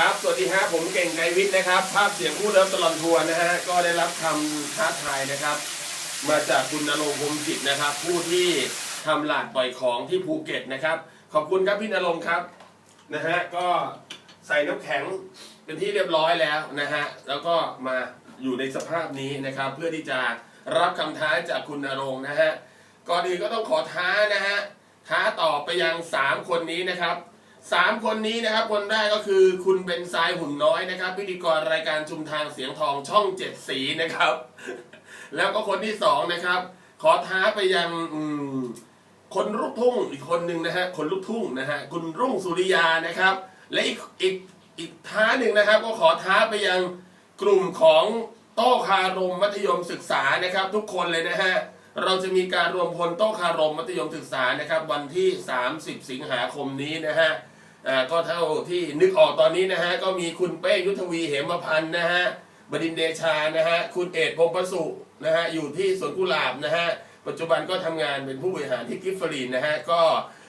ครับ สวัสดีฮะผมเก่งไกรวิทย์นะครับ ภาพเสียงผู้เริ่มตลอดทัวร์นะฮะ ก็ได้รับคำท้าทายนะครับ มาจากคุณนรงค์พรหมจิตนะครับ ผู้ที่ทำหลาดปล่อยของที่ภูเก็ตนะครับ ขอบคุณครับพี่นรงค์ครับ นะฮะ ก็ใส่น้ำแข็งเป็นที่เรียบร้อยแล้วนะฮะ แล้วก็มาอยู่ในสภาพนี้นะครับ เพื่อที่จะรับคำท้าจากคุณนรงค์นะฮะ ก่อนอื่นก็ต้องขอท้านะฮะ ท้าต่อไปยังสามคนนี้นะครับ สามคนนี้นะครับคนแรกก็คือคุณเป็นทรายหุ่นน้อยนะครับ พิธีกรรายการชุมทางเสียงทองช่องเจ็ดสีนะครับ แล้วก็คนที่สองนะครับ ขอท้าไปยังคนลูกทุ่งอีกคนหนึ่งนะฮะคนลูกทุ่งนะฮะคุณรุ่งสุริยานะครับ และอีกอีกอีกท้าหนึ่งนะครับ ก็ขอท้าไปยังกลุ่มของโต้คารมมัธยมศึกษานะครับ ทุกคนเลยนะฮะเราจะมีการรวมพลโต้คารมมัธยมศึกษานะครับ วันที่ 30 สิงหาคมนี้นะฮะ ก็เท่าที่นึกออกตอนนี้นะฮะก็มีคุณเป้ยุทธวีเหมพันธ์นะฮะบดินเดชานะฮะคุณเอกพงประสุนะฮะอยู่ที่สวนกุหลาบนะฮะปัจจุบันก็ทำงานเป็นผู้บริหารที่กิฟฟรีนนะฮะก็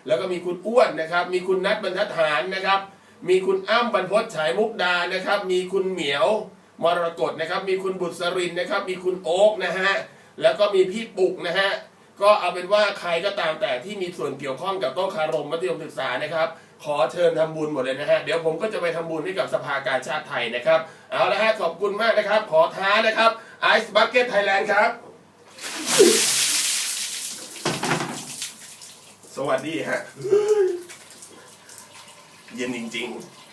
แล้วก็มีคุณอ้วนนะครับ มีคุณนัทบรรทัดฐานนะครับ มีคุณอ้ำบรรพตฉายมุกดานะครับ มีคุณเหมียวมรกตนะครับ มีคุณบุตรสรินนะครับ มีคุณโอ๊กนะฮะแล้วก็มีพี่ปุกนะฮะ ก็เอาเป็นว่าใครก็ตามแต่ที่มีส่วนเกี่ยวข้องกับโต๊ะคารมมัธยมศึกษานะครับ ขอเชิญทำบุญหมดเลยนะฮะเดี๋ยวผมก็จะไปทำบุญให้กับสภากาชาติไทยนะครับ เอาละฮะขอบคุณมากนะครับ ขอท้านะครับ Ice Bucket Thailand ครับ สวัสดีฮะเย็นจริง ๆ